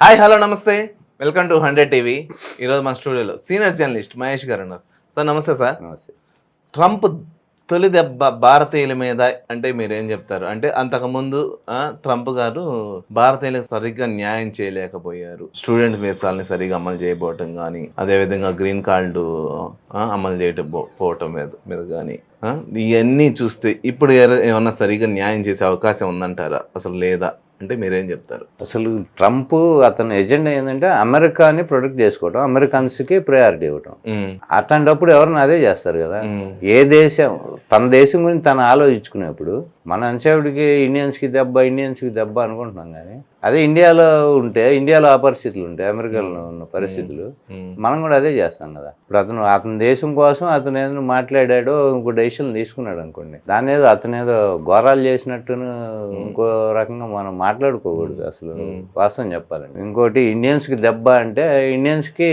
Hi hello నమస్తే. Welcome to hundred TV ఈరోజు మన స్టూడియోలో సీనియర్ జర్నలిస్ట్ మహేష్ గారు ఉన్నారు. సార్ నమస్తే సార్ నమస్తే. ట్రంప్ తొలి దెబ్బ భారతీయుల మీద అంటే మీరు ఏం చెప్తారు? అంటే అంతకుముందు ట్రంప్ గారు భారతీయులకు సరిగ్గా న్యాయం చేయలేకపోయారు. స్టూడెంట్ వీసాలని సరిగ్గా అమలు చేయబోవటం కానీ అదేవిధంగా గ్రీన్ కార్డు అమలు చేయటం పో- పోవటం మీద మీద కానీ ఇవన్నీ చూస్తే ఇప్పుడు ఏమన్నా సరిగ్గా న్యాయం చేసే అవకాశం ఉందంటారా? అసలు లేదా? అంటే మీరేం చెప్తారు? అసలు ట్రంప్ అతని ఎజెండా ఏంటంటే అమెరికాని ప్రొటెక్ట్ చేసుకోవటం అమెరికన్స్కి ప్రయారిటీ ఇవ్వటం. ఉమ్, అట్లాంటప్పుడు ఎవరిని అదే చేస్తారు కదా? ఏ దేశం తన దేశం గురించి తను ఆలోచించుకునేప్పుడు మన అంచేపుడికి ఇండియన్స్కి దెబ్బ ఇండియన్స్కి దెబ్బ అనుకుంటున్నాం కానీ అదే ఇండియాలో ఉంటే ఇండియాలో ఆ పరిస్థితులు ఉంటాయి అమెరికాలో ఉన్న పరిస్థితులు మనం కూడా అదే చేస్తాం కదా. ఇప్పుడు అతను అతని దేశం కోసం అతను ఏదో మాట్లాడాడో ఇంకో డెసిషన్ తీసుకున్నాడు అనుకోండి దాని ఏదో అతను ఏదో ఘోరాలు చేసినట్టును ఇంకో రకంగా మనం మాట్లాడుకోకూడదు అసలు. వాస్తవం చెప్పాలండి ఇంకోటి ఇండియన్స్కి దెబ్బ అంటే ఇండియన్స్కి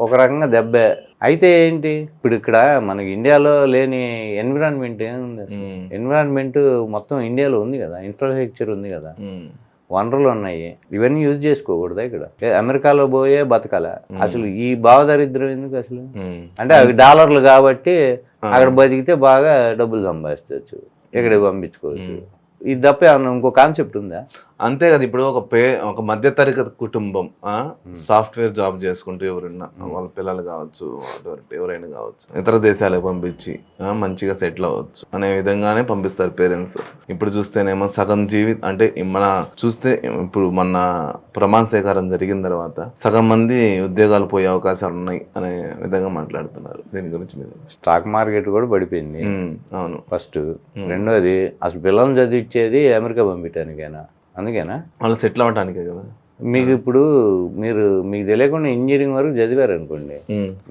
ఒక రకంగా దెబ్బే. అయితే ఏంటి? ఇప్పుడు ఇక్కడ మనకి ఇండియాలో లేని ఎన్విరాన్మెంట్ ఏముంది ఎన్విరాన్మెంట్ మొత్తం ఇండియాలో ఉంది కదా ఇన్ఫ్రాస్ట్రక్చర్ ఉంది కదా. వనరులు ఉన్నాయి. ఇవన్నీ యూజ్ చేసుకోకూడదా ఇక్కడ? అమెరికాలో పోయే బతకాల. అసలు ఈ భావదారిద్ర్యం ఎందుకు అసలు? అంటే అవి డాలర్లు కాబట్టి అక్కడ బతికితే బాగా డబ్బులు సంపాదించవచ్చు. ఇక్కడికి పంపించుకోవచ్చు. ఇది తప్ప ఏమన్నా ఇంకో కాన్సెప్ట్ ఉందా? అంతే కదా ఇప్పుడు ఒక పే ఒక మధ్యతరగతి కుటుంబం ఆ సాఫ్ట్వేర్ జాబ్ చేసుకుంటూ ఎవరైనా వాళ్ళ పిల్లలు కావచ్చు ఎవరైనా కావచ్చు ఇతర దేశాలకు పంపించి మంచిగా సెటిల్ అవ్వచ్చు అనే విధంగానే పంపిస్తారు పేరెంట్స్. ఇప్పుడు చూస్తేనేమో సగం జీవి అంటే మన చూస్తే ఇప్పుడు మన ప్రమాణ స్వీకారం జరిగిన తర్వాత సగం మంది ఉద్యోగాలు పోయే అవకాశాలు ఉన్నాయి అనే విధంగా మాట్లాడుతున్నారు. దీని గురించి మీరు స్టాక్ మార్కెట్ కూడా పడిపోయింది. అవును. ఫస్ట్. రెండోది అసలు పిల్లల్ని చదివించేది అమెరికా పంపించడానికేనా. అందుకేనా? వాళ్ళు సెటిల్ అవ్వటానికే కదా. మీకు ఇప్పుడు మీరు మీకు తెలియకుండా ఇంజనీరింగ్ వరకు చదివారు అనుకోండి.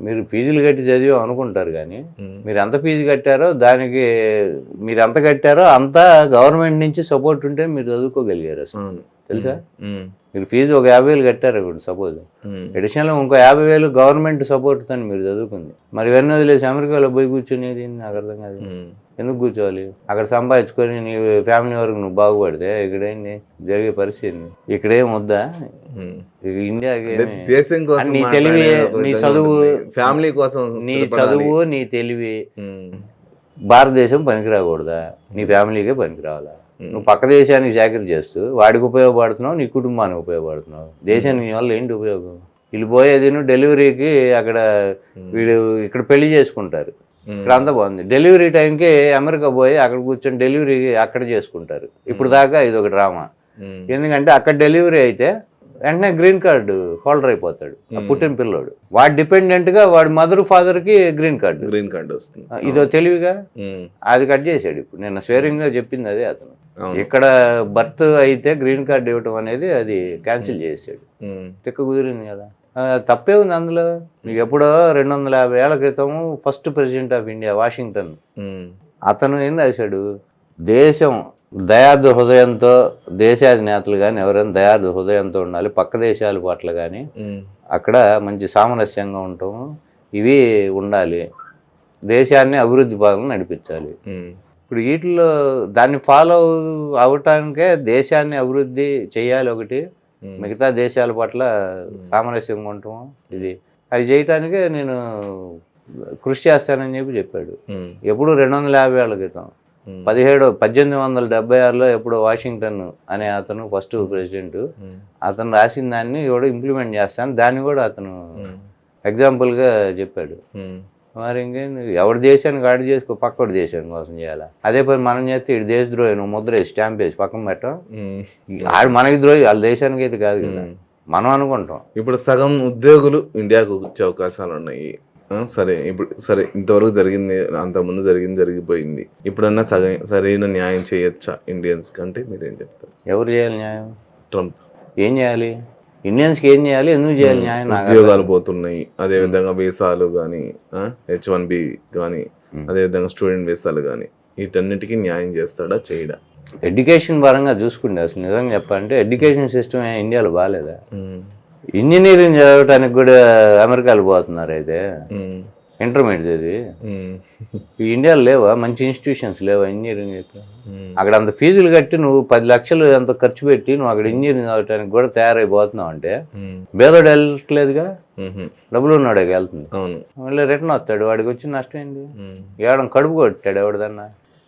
మీరు ఫీజులు కట్టి చదివాం అనుకుంటారు కానీ మీరు ఎంత ఫీజు కట్టారో దానికి మీరు ఎంత కట్టారో అంత గవర్నమెంట్ నుంచి సపోర్ట్ ఉంటే మీరు చదువుకోగలిగారు అసలు. తెలుసా? మీరు ఫీజు ఒక యాభై వేలు కట్టారు ఇప్పుడు సపోజ్. అడిషనల్ ఇంకో యాభై వేలు గవర్నమెంట్ సపోర్ట్తో మీరు చదువుకుంది. మరి ఇవన్నీ వదిలేసి అమెరికాలో పోయి కూర్చునేది నాకు అర్థం కాదు. ఎందుకు కూర్చోవాలి? అక్కడ సంపాదించుకొని నీ ఫ్యామిలీ వరకు నువ్వు బాగుపడితే ఇక్కడ ఏంటి జరిగే పరిస్థితి? ఇక్కడ వద్దా ఇండియాకి ఏమి- దేశం కోసం నీ తెలివి, నీ చదువు. ఫ్యామిలీ కోసం నీ. చదువు నీ తెలివి. భారతదేశం పనికిరాకూడదా? నీ ఫ్యామిలీకే పనికిరావాలా? నువ్వు పక్క దేశానికి చాకరీ చేస్తూ వాడికి ఉపయోగపడుతున్నావు నీ కుటుంబానికి ఉపయోగపడుతున్నావు. దేశానికి నీ వల్ల ఏంటి ఉపయోగం? వీళ్ళు పోయేది డెలివరీకి అక్కడ వీడు ఇక్కడ పెళ్ళి చేసుకుంటారు. ఇక్కడ అంతా బాగుంది. డెలివరీ టైంకి అమెరికా పోయి అక్కడ కూర్చొని డెలివరీ అక్కడ చేసుకుంటారు. ఇప్పుడు దాకా ఇది ఒక డ్రామా ఎందుకంటే అక్కడ డెలివరీ అయితే వెంటనే గ్రీన్ కార్డు హోల్డర్ అయిపోతాడు పుట్టిన పిల్లోడు. వాడు డిపెండెంట్గా వాడి మదర్ ఫాదర్కి గ్రీన్ కార్డు. గ్రీన్ కార్డు వస్తుంది. ఇదో తెలివిగా? అది కట్ చేశాడు ఇప్పుడు. నేను స్వేరింగ్గా చెప్పింది అదే అతను. ఇక్కడ బర్త్ అయితే గ్రీన్ కార్డు ఇవ్వటం అనేది అది క్యాన్సిల్ చేసాడు తిక్క కుదిరింది కదా. తప్పే ఉంది అందులో. మీకు ఎప్పుడో రెండు వందల యాభై ఏళ్ళ క్రితం first president of India Washington. అతను ఏం రాశాడు? దేశం దయార్థ హృదయంతో దేశాధినేతలు కానీ ఎవరైనా దయార్థ హృదయంతో ఉండాలి పక్క దేశాల పట్ల కానీ అక్కడ మంచి సామరస్యంగా ఉండటం ఇవి ఉండాలి. దేశాన్ని అభివృద్ధి పాలన నడిపించాలి. ఇప్పుడు వీటిలో దాన్ని ఫాలో అవటానికే దేశాన్ని అభివృద్ధి చేయాలి ఒకటి. మిగతా దేశాల పట్ల సామరస్యంగా ఉండటం ఇది. అది చేయటానికే నేను కృషి చేస్తానని చెప్పి చెప్పాడు. ఎప్పుడు రెండు వందల యాభై ఏళ్ళ క్రితం. పదిహేడు పద్దెనిమిది వందల డెబ్బై ఆరులో ఎప్పుడో వాషింగ్టన్ అనే అతను ఫస్ట్ ప్రెసిడెంట్. అతను రాసిన దాన్ని కూడా ఇంప్లిమెంట్ చేస్తాను. దాన్ని కూడా అతను ఎగ్జాంపుల్గా చెప్పాడు. మరి ఇంకేం ఎవరి దేశానికి ఆడు చేసుకో? పక్కోడి దేశానికి కోసం చేయాలా? అదే పని మనం చేస్తే ఇటు దేశద్రోహి నువ్వు ముద్ర వేసి స్టాంప్ వేసి పక్కన పెట్టాం. ఆడు మనకి ద్రోహి వాళ్ళ దేశానికి అయితే కాదు కదా. మనం అనుకుంటాం. ఇప్పుడు సగం ఉద్యోగులు ఇండియాకు వచ్చే అవకాశాలు ఉన్నాయి. సరే ఇప్పుడు సరే ఇంతవరకు జరిగింది అంతకుముందు జరిగింది జరిగిపోయింది. ఇప్పుడన్నా సగం సరైన న్యాయం చేయొచ్చా ఇండియన్స్ కంటే మీరేం చెప్తారు? ఎవరు చేయాలి న్యాయం? ట్రంప్. ఏం చేయాలి? ఇండియన్స్కి ఏం చేయాలి? ఎందుకు చేయాలి న్యాయం ఉద్యోగాలు పోతున్నాయి. అదే విధంగా వీసాలు కానీ హెచ్ వన్ బి కానీ అదే విధంగా స్టూడెంట్ వీసాలు కానీ వీటన్నిటికీ న్యాయం చేస్తాడా చేయడా? ఎడ్యుకేషన్ పరంగా చూసుకుంటే అసలు నిజంగా చెప్పాలంటే ఎడ్యుకేషన్ సిస్టమ్ ఇండియాలో బాగాలేదా ఇంజనీరింగ్ చదవటానికి కూడా అమెరికాలో పోతున్నారు అయితే. ఇంటర్మీడియట్. ఈ ఇండియాలో లేవా? మంచి ఇన్స్టిట్యూషన్స్ లేవా ఇంజనీరింగ్. అక్కడ అంత ఫీజులు కట్టి నువ్వు పది లక్షలు అంత ఖర్చు పెట్టి నువ్వు అక్కడ ఇంజనీరింగ్ చదవడానికి కూడా తయారైపోతున్నావు అంటే. బేదోడు వెళ్ళట్లేదుగా. డబ్బులు ఉన్నాడు వెళ్తుంది. మళ్ళీ రిటర్న్ వస్తాడు వాడికి వచ్చిన నష్టం ఏంటి. ఏడం కడుపు కొట్టాడు ఎవడదన్నా?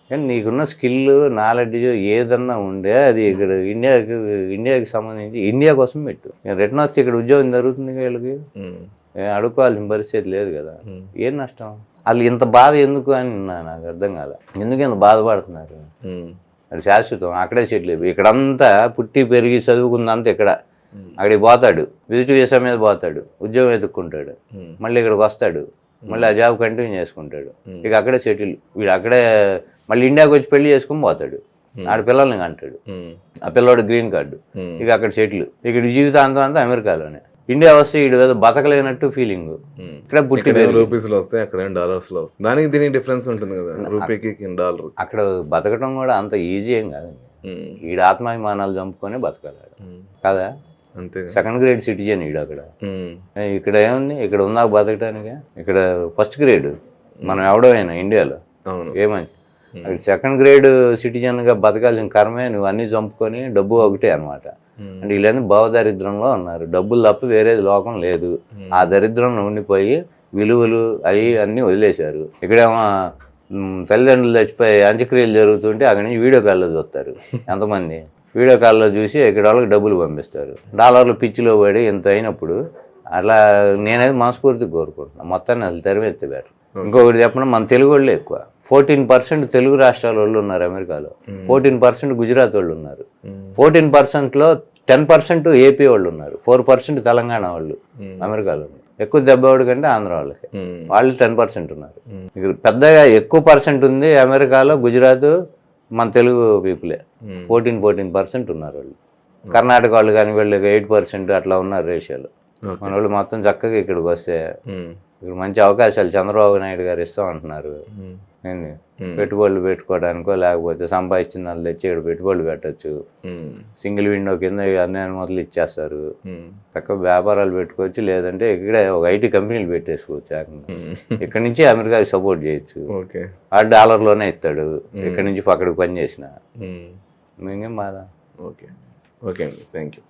కానీ నీకున్న స్కిల్ నాలెడ్జ్ ఏదన్నా ఉండే అది ఇక్కడ ఇండియాకి ఇండియాకి సంబంధించి ఇండియా కోసం పెట్టు. రిటర్న్ వస్తే ఇక్కడ ఉద్యోగం జరుగుతుంది వీళ్ళకి. అడుక్కోవాల్సిన పరిస్థితి లేదు కదా. ఏం నష్టం? వాళ్ళు ఇంత బాధ ఎందుకు అని నాకు అర్థం కాలే. ఎందుకు ఇంత బాధపడుతున్నారు. అది శాశ్వతం. అక్కడే సెటిల్ ఇక్కడంతా పుట్టి పెరిగి చదువుకుందంతా ఇక్కడ. అక్కడికి పోతాడు. విజిట్ వీసా మీద పోతాడు. ఉద్యోగం ఎత్తుక్కుంటాడు ఉమ్. మళ్ళీ ఇక్కడికి వస్తాడు. మళ్ళీ ఆ జాబ్ కంటిన్యూ చేసుకుంటాడు. ఇక అక్కడే సెటిల్. వీడు అక్కడే మళ్ళీ ఇండియాకి వచ్చి పెళ్ళి చేసుకుని పోతాడు. ఆడ పిల్లల్ని కంటాడు. ఉమ్. ఆ పిల్లోడు గ్రీన్ కార్డు. ఇక అక్కడ సెటిల్. ఇక్కడ జీవితాంతం అంతా అమెరికాలోనే. ఇండియా వస్తే ఈడు ఏదో బతకలేనట్టు ఫీలింగ్ ఉమ్. ఇక్కడ పుట్టి రూపీస్లో వస్తాయి అక్కడ డాలర్స్లో వస్తాయి దానికి దీనికి డిఫరెన్స్ ఉంటుంది కదా. రూపీకి డాలర్ అక్కడ బతకడం కూడా అంత ఈజీ ఏం కాదండి ఈడ ఆత్మాభిమానాలు చంపుకొని బతకాలి ఆడ. కదా? అంతే. సెకండ్ గ్రేడ్ సిటిజన్ ఈడు అక్కడ. ఇక్కడ ఏముంది? ఇక్కడ ఉందా బతకడానికి ఇక్కడ ఫస్ట్ గ్రేడ్ మనం ఎవడో అయినా ఇండియాలో. ఏమని అక్కడ సెకండ్ గ్రేడ్ సిటిజన్గా బతకాల్సిన కర్మే నువ్వు అన్నీ చంపుకొని డబ్బు ఒకటే అనమాట. అంటే వీళ్ళని భావదారిద్రంలో ఉన్నారు. డబ్బులు తప్ప వేరేది లోకం లేదు. ఆ దరిద్రంలో ఉండిపోయి విలువలు అవి అన్నీ వదిలేశారు. ఇక్కడేమో తల్లిదండ్రులు చచ్చిపోయి అంత్యక్రియలు జరుగుతుంటే అక్కడి నుంచి వీడియో కాల్లో చూస్తారు. ఎంతమంది? వీడియో కాల్లో చూసి ఇక్కడ వాళ్ళకి డబ్బులు పంపిస్తారు. డాలర్లు పిచ్చిలో పడి ఇంత అయినప్పుడు అట్లా నేనైతే మనస్ఫూర్తిగా కోరుకుంటున్నాను మొత్తాన్ని అసలు తెరవెత్తి బెటర్ ఇంకొకటి చెప్పడం మన తెలుగు వాళ్ళే ఎక్కువ. ఫోర్టీన్ పర్సెంట్ తెలుగు రాష్ట్రాల వాళ్ళు ఉన్నారు అమెరికాలో. ఫోర్టీన్ పర్సెంట్ గుజరాత్ వాళ్ళు ఉన్నారు. ఫోర్టీన్ పర్సెంట్లో టెన్ పర్సెంట్ ఏపీ వాళ్ళు ఉన్నారు ఫోర్ పర్సెంట్ తెలంగాణ వాళ్ళు. అమెరికాలో ఎక్కువ దెబ్బవాడు కంటే ఆంధ్ర వాళ్ళకి. వాళ్ళు టెన్ పర్సెంట్ ఉన్నారు. ఇక్కడ పెద్దగా ఎక్కువ పర్సెంట్ ఉంది అమెరికాలో గుజరాత్ మన తెలుగు పీపులే. ఫోర్టీన్ ఫోర్టీన్ పర్సెంట్ ఉన్నారు వాళ్ళు కర్ణాటక వాళ్ళు కానీ వీళ్ళకి ఎయిట్ పర్సెంట్ అట్లా ఉన్నారు రేషియోలో. మన వాళ్ళు మొత్తం చక్కగా ఇక్కడికి వస్తే. ఇక్కడ మంచి అవకాశాలు చంద్రబాబు నాయుడు గారు ఇస్తాం అంటున్నారు. పెట్టుబడులు పెట్టుకోవడానికో లేకపోతే సంపాదించిన వాళ్ళు తెచ్చి ఇక్కడ పెట్టుబడులు పెట్టచ్చు. సింగిల్ విండో కింద అన్ని అనుమతులు ఇచ్చేస్తారు. చక్కగా వ్యాపారాలు పెట్టుకోవచ్చు లేదంటే ఇక్కడే ఒక ఐటీ కంపెనీలు పెట్టేసుకోవచ్చు. ఇక్కడ నుంచి అమెరికాకి సపోర్ట్ చేయొచ్చు. ఆ డాలర్లోనే ఇస్తాడు ఇక్కడ నుంచి పక్కడికి పని చేసిన బాధ? ఓకే. ఓకే అండి. Thank you